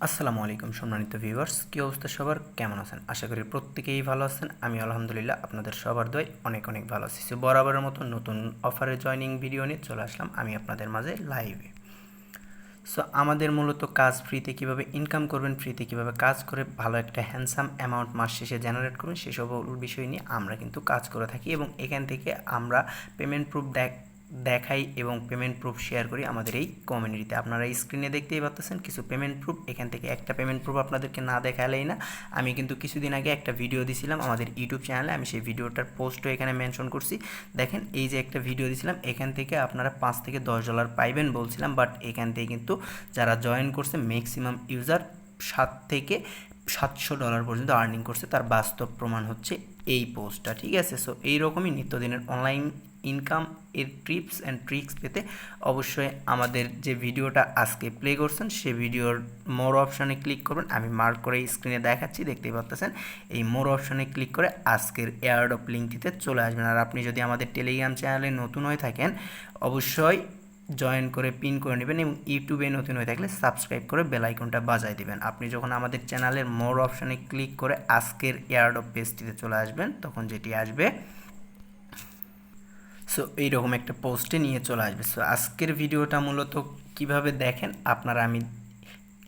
আসসালামু আলাইকুম সম্মানিত ভিউয়ার্স কী অবস্থা সবার? কেমন আছেন? আশা করি প্রত্যেকেই ভালো আছেন। আমি আলহামদুলিল্লাহ আপনাদের সবার দয় অনেক অনেক ভালো আছি। সো বরাবরের মতো নতুন অফারে জয়নিং ভিডিও নিয়ে চলে আসলাম আমি আপনাদের মাঝে লাইভে সো আমাদের মূলত কাজ ফ্রিতে কীভাবে ইনকাম করবেন ফ্রিতে কীভাবে কাজ করে ভালো একটা হ্যান্ডসাম অ্যামাউন্ট মাস শেষে জেনারেট করবেন, সেসব বিষয় নিয়ে আমরা কিন্তু কাজ করে থাকি এবং এখান থেকে আমরা পেমেন্ট প্রুফ দেখ দেখাই এবং পেমেন্ট প্রুফ শেয়ার করি আমাদের এই কমিউনিটিতে আপনারা স্ক্রিনে দেখতেই পাচ্ছেন কিছু পেমেন্ট প্রুফ এখান থেকে একটা পেমেন্ট প্রুফ আপনাদেরকে না দেখালেই না। আমি কিন্তু কিছুদিন আগে একটা ভিডিও দিছিলাম আমাদের ইউটিউব চ্যানেলে আমি সেই ভিডিওটার পোস্টও এখানে মেনশন করছি। দেখেন, এই যে একটা ভিডিও দিছিলাম, এখান থেকে আপনারা পাঁচ থেকে দশ ডলার পাইবেন বলছিলাম বাট এখান থেকে কিন্তু যারা জয়েন করছে ম্যাক্সিমাম ইউজার সাত থেকে সাতশো ডলার পর্যন্ত আর্নিং করছে। তার বাস্তব প্রমাণ হচ্ছে এই পোস্টটা ঠিক আছে? সো এইরকমই নিত্যদিনের অনলাইন ইনকাম এর টিপস অ্যান্ড ট্রিক্স পেতে অবশ্যই আমাদের যে ভিডিওটা আজকে প্লে করছেন, সে ভিডিওর মোর অপশানে ক্লিক করবেন। আমি মার্ক করে স্ক্রিনে দেখাচ্ছি, দেখতেই পাচ্ছেন এই মোর অপশানে ক্লিক করে আজকের এয়ারডপ লিঙ্কটিতে চলে আসবেন। আর আপনি যদি আমাদের টেলিগ্রাম চ্যানেলে নতুন হয়ে থাকেন, অবশ্যই জয়েন করে পিন করে নেবেন এবং ইউটিউবে নতুন হয়ে থাকলে সাবস্ক্রাইব করে বেল আইকনটা বাজায় দিবেন। আপনি যখন আমাদের চ্যানেলের মোর অপশানে ক্লিক করে আজকের এয়ারডপ পেজটিতে চলে আসবেন, তখন যেটি আসবে সো এইরকম একটা পোস্টে নিয়ে চলে আসবে। সো আজকের ভিডিওটা মূলত কীভাবে দেখেন, আপনারা আমি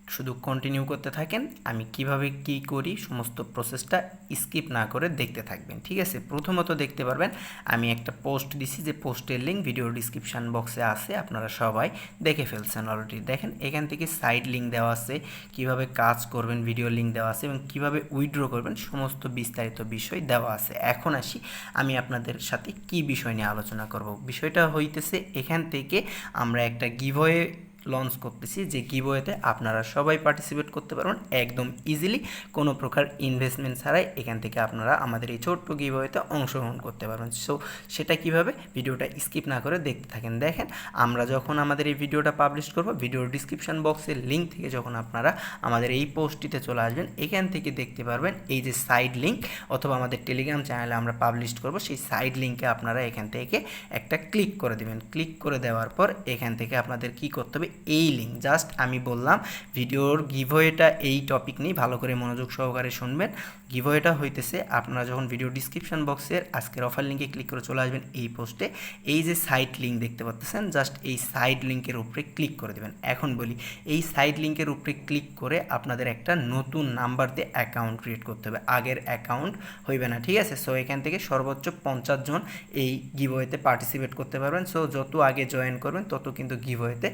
শুধু কন্টিনিউ করতে থাকেন, আমি কীভাবে কি করি, সমস্ত প্রসেসটা স্কিপ না করে দেখতে থাকবেন, ঠিক আছে? প্রথমত দেখতে পারবেন, আমি একটা পোস্ট দিছি, যে পোস্টের লিঙ্ক ভিডিও ডিসক্রিপশান বক্সে আছে, আপনারা সবাই দেখে ফেলছেন অলরেডি দেখেন, এখান থেকে সাইড লিঙ্ক দেওয়া আছে, কীভাবে কাজ করবেন ভিডিও লিঙ্ক দেওয়া আছে, এবং কীভাবে উইথড্র করবেন, সমস্ত বিস্তারিত বিষয় দেওয়া আছে। এখন আসি, আমি আপনাদের সাথে কি বিষয় নিয়ে আলোচনা করব। বিষয়টা হইতেছে, এখান থেকে আমরা একটা গিভওয়ে লঞ্চ করতেছি যে গিভওয়েতে আপনারা সবাই পার্টিসিপেট করতে পারবেন একদম ইজিলি কোনো প্রকার ইনভেস্টমেন্ট ছাড়াই এখান থেকে আপনারা আমাদের এই ছোট্ট গিভওয়েতে অংশগ্রহণ করতে পারবেন। সো সেটা কীভাবে? ভিডিওটা স্কিপ না করে দেখতে থাকেন। দেখেন, আমরা যখন আমাদের এই ভিডিওটা পাবলিশ করব, ভিডিওর ডিসক্রিপশন বক্সের লিঙ্ক থেকে যখন আপনারা আমাদের এই পোস্টটিতে চলে আসবেন, এখান থেকে দেখতে পারবেন এই যে সাইড লিঙ্ক অথবা আমাদের টেলিগ্রাম চ্যানেলে আমরা পাবলিশ করব, সেই সাইড লিঙ্কে আপনারা এখান থেকে একটা ক্লিক করে দেবেন। ক্লিক করে দেওয়ার পর এখান থেকে আপনাদের কি করতে হবে? এই লিঙ্ক জাস্ট আমি বললাম, ভিডিওর গিভওয়েটা এই টপিক নিয়ে ভালো করে মনোযোগ সহকারে শুনবেন। গিভওয়েটা হইতেছে, আপনারা যখন ভিডিও ডিসক্রিপশন বক্সের আজকের অফার লিঙ্কে ক্লিক করে চলে আসবেন এই পোস্টে এই যে সাইট লিঙ্ক দেখতে পাচ্ছেন জাস্ট এই সাইড লিঙ্কের উপরে ক্লিক করে দেবেন। এখন বলি, এই সাইড লিঙ্কের উপরে ক্লিক করে আপনাদের একটা নতুন নাম্বার দিয়ে অ্যাকাউন্ট ক্রিয়েট করতে হবে। আগের অ্যাকাউন্ট হইবে না, ঠিক আছে? সো এখান থেকে সর্বোচ্চ পঞ্চাশ জন এই গিভওয়েতে পার্টিসিপেট করতে পারবেন। সো যত আগে জয়েন করবেন, তত কিন্তু গিভওয়েতে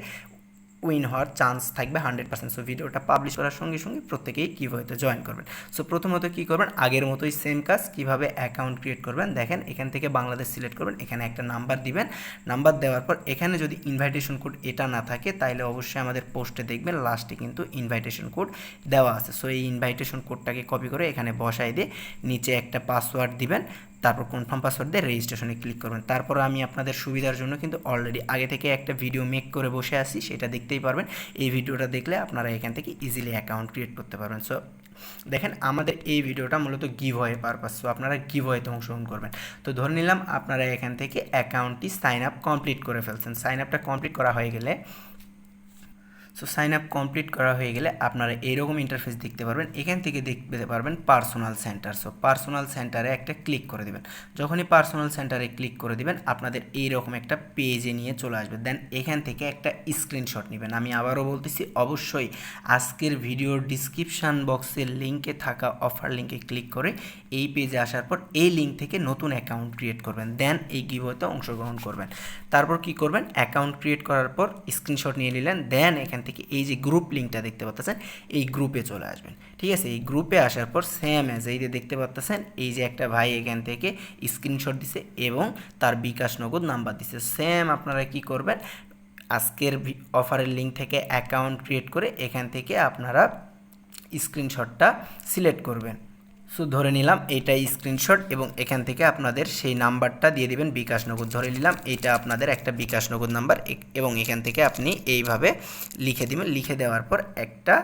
উইন হওয়ার চান্স থাকবে হান্ড্রেড পার্সেন্ট। সো ভিডিওটা পাবলিশ করার সঙ্গে সঙ্গে প্রত্যেকেই হয়তো জয়েন করবেন। সো প্রথমত কী করবেন? আগের মতোই সেম কাজ, কীভাবে অ্যাকাউন্ট ক্রিয়েট করবেন? দেখেন, এখান থেকে বাংলাদেশ সিলেক্ট করবেন, এখানে একটা নাম্বার দিবেন। নাম্বার দেওয়ার পর এখানে যদি ইনভাইটেশন কোড এটা না থাকে তাহলে অবশ্যই আমাদের পোস্টে দেখবেন লাস্টে কিন্তু ইনভাইটেশন কোড দেওয়া আছে। সো এই ইনভাইটেশন কোডটাকে কপি করে এখানে বসাই দিয়ে নিচে একটা পাসওয়ার্ড দিবেন। তারপর কনফার্ম পাসওয়ার্ড দিয়ে রেজিস্ট্রেশনে ক্লিক করবেন। তারপর আমি আপনাদের সুবিধার জন্য কিন্তু অলরেডি আগে থেকে একটা ভিডিও মেক করে বসে আসি সেটা দেখতেই পারবেন। এই ভিডিওটা দেখলে আপনারা এখান থেকে ইজিলি অ্যাকাউন্ট ক্রিয়েট করতে পারবেন। সো দেখেন আমাদের এই ভিডিওটা মূলত গিভ হয়ে পারপাস সো আপনারা গিভ হয়েতে অংশগ্রহণ করবেন। তো ধরে নিলাম আপনারা এখান থেকে অ্যাকাউন্টটি সাইন আপ কমপ্লিট করে ফেলছেন। সাইন আপটা কমপ্লিট করা হয়ে গেলে সো সাইন আপ কমপ্লিট করা হয়ে গেলে আপনারা এইরকম ইন্টারফেস দেখতে পারবেন। এখান থেকে দেখতে পারবেন পার্সোনাল সেন্টার সো পার্সোনাল সেন্টারে একটা ক্লিক করে দেবেন। যখনই পার্সোনাল সেন্টারে ক্লিক করে দিবেন, আপনাদের এইরকম একটা পেজে নিয়ে চলে আসবে। দেন এখান থেকে একটা স্ক্রিনশট নেবেন। আমি আবারও বলতেছি, অবশ্যই আজকের ভিডিওর ডিসক্রিপশান বক্সের লিঙ্কে থাকা অফার লিঙ্কে ক্লিক করে এই পেজে আসার পর এই লিঙ্ক থেকে নতুন অ্যাকাউন্ট ক্রিয়েট করবেন। দেন এই গিভতে অংশগ্রহণ করবেন। তারপর কি করবেন? অ্যাকাউন্ট ক্রিয়েট করার পর স্ক্রিনশট নিয়ে নিলেন। দেন এখান থেকে এই যে গ্রুপ লিঙ্কটা দেখতে পাচ্ছেন এই গ্রুপে চলে আসবেন। ঠিক আছে? এই গ্রুপে আসার পর সেম অ্যাজ এই যে দেখতে পাচ্ছেন এই যে একটা ভাই এখান থেকে স্ক্রিনশট দিছে এবং তার বিকাশ নগদ নাম্বার দিছে। সেম আপনারা কি করবেন? আজকের অফারের লিঙ্ক থেকে অ্যাকাউন্ট ক্রিয়েট করে এখান থেকে আপনারা স্ক্রিনশটটা সিলেক্ট করবেন। সো ধরে নিলাম এইটা স্ক্রিনশট এবং এখান থেকে আপনাদের সেই নাম্বারটা দিয়ে দিবেন বিকাশ নগদ। ধরে নিলাম এটা আপনাদের একটা বিকাশ নগদ নাম্বার এবং এখান থেকে আপনি এইভাবে লিখে দিবেন। লিখে দেওয়ার পর একটা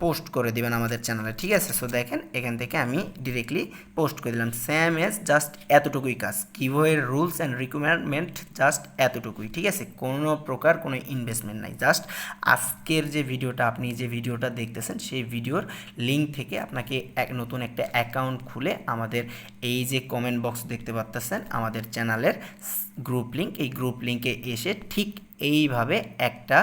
পোস্ট করে দিবেন আমাদের চ্যানেলে ঠিক আছে? সো দেখেন, এখান থেকে আমি ডিরেক্টলি পোস্ট করে দিলাম। স্যাম এস জাস্ট এতটুকুই কাজ। কিভোয়ের রুলস অ্যান্ড রিকোয়ারমেন্ট জাস্ট এতটুকুই, ঠিক আছে? কোনো প্রকার কোনো ইনভেস্টমেন্ট নাই। জাস্ট আজকের যে ভিডিওটা, আপনি যে ভিডিওটা দেখতেছেন, সেই ভিডিওর লিঙ্ক থেকে আপনাকে এক নতুন একটা অ্যাকাউন্ট খুলে আমাদের এই যে কমেন্ট বক্স দেখতে পাচ্তেছেন আমাদের চ্যানেলের গ্রুপ লিঙ্ক এই গ্রুপ লিঙ্কে এসে ঠিক এইভাবে একটা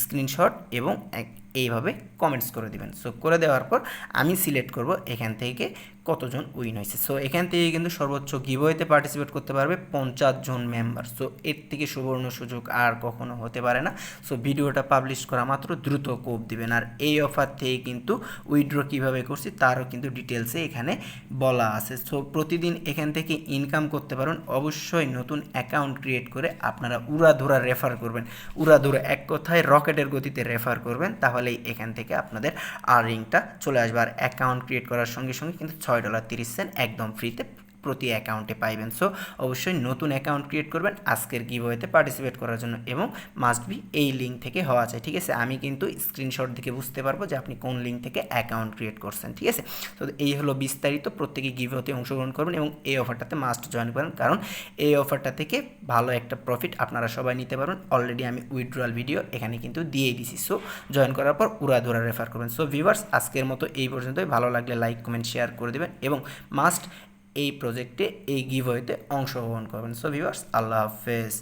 স্ক্রিনশট এবং এক এইভাবে কমেন্টস করে দিবেন। সো করে দেওয়ার পর আমি সিলেক্ট করব এখান থেকে কতজন উইন হয়েছে। সো এখান থেকে কিন্তু সর্বোচ্চ গিভওয়েতে পার্টিসিপেট করতে পারবে পঞ্চাশ জন মেম্বার সো এর থেকে সুবর্ণ সুযোগ আর কখনো হতে পারে না। সো ভিডিওটা পাবলিশ করা মাত্র দ্রুত কোপ দিবেন। আর এই অফার থেকে কিন্তু উইথড্র কীভাবে করছি তারও কিন্তু ডিটেলসে এখানে বলা আছে। সো প্রতিদিন এখান থেকে ইনকাম করতে পারেন। অবশ্যই নতুন অ্যাকাউন্ট ক্রিয়েট করে আপনারা উড়াধুরা রেফার করবেন। উড়াধুরা এক কথায় রকেটের গতিতে রেফার করবেন। তাহলেই এখান থেকে আপনাদের আর্নিংটা চলে আসবে। আর অ্যাকাউন্ট ক্রিয়েট করার সঙ্গে সঙ্গে কিন্তু ছয় ডলার তিরিশ সেন্ট একদম ফ্রিতে প্রতি অ্যাকাউন্টে পাইবেন। সো অবশ্যই নতুন অ্যাকাউন্ট ক্রিয়েট করবেন, আজকের গিভওয়েতে পার্টিসিপেট করার জন্য এবং মাস্ট বি এই লিঙ্ক থেকে হওয়া চাই ঠিক আছে? আমি কিন্তু স্ক্রিনশট দেখে বুঝতে পারব যে আপনি কোন লিঙ্ক থেকে অ্যাকাউন্ট ক্রিয়েট করছেন, ঠিক আছে? তো এই হলো বিস্তারিত প্রত্যেকে গিভওয়েতে অংশগ্রহণ করবেন এবং এই অফারটাতে মাস্ট জয়েন করেন, কারণ এই অফারটা থেকে ভালো একটা প্রফিট আপনারা সবাই নিতে পারবেন। অলরেডি আমি উইথড্রয়াল ভিডিও এখানে কিন্তু দিয়েই দিছি সো জয়েন করার পর উড়াধুরা রেফার করবেন। সো ভিউয়ার্স আজকের মতো এই পর্যন্তই। ভালো লাগলে লাইক কমেন্ট শেয়ার করে দেবেন এবং মাস্ট এই প্রজেক্টে এই গিভওয়েতে অংশগ্রহণ করবেন। সো ভিউয়ার্স আল্লাহ হাফেজ।